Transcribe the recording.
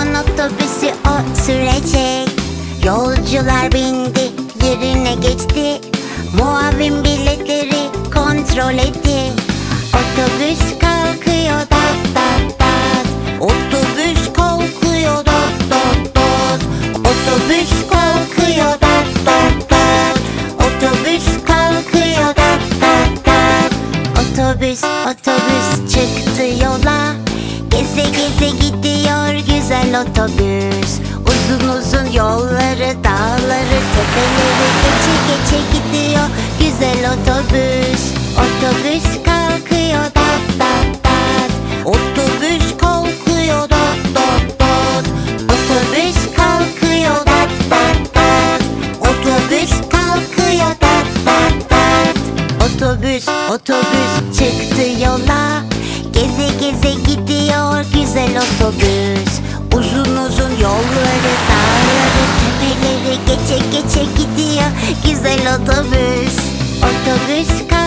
Zaman otobüsü o sürecek. Yolcular bindi yerine geçti. Muavin biletleri kontrol etti. Otobüs kalkıyor dat dat dat Otobüs kalkıyor dat dat dat Otobüs kalkıyor dat dat dat Otobüs kalkıyor dat dat dat Otobüs otobüs çıktı yola. Geze geze gidiyor güzel otobüs Uzun uzun yolları dağları tepeleri geçe geçe gidiyor güzel otobüs. Otobüs kalkıyor dat dat dat Otobüs kalkıyor dat dat dat Otobüs kalkıyor dat dat dat Otobüs kalkıyor dat dat dat Otobüs otobüs çıktı yola. Geze geze gidiyor gidiyor güzel otobüs Otobüs kalkıyor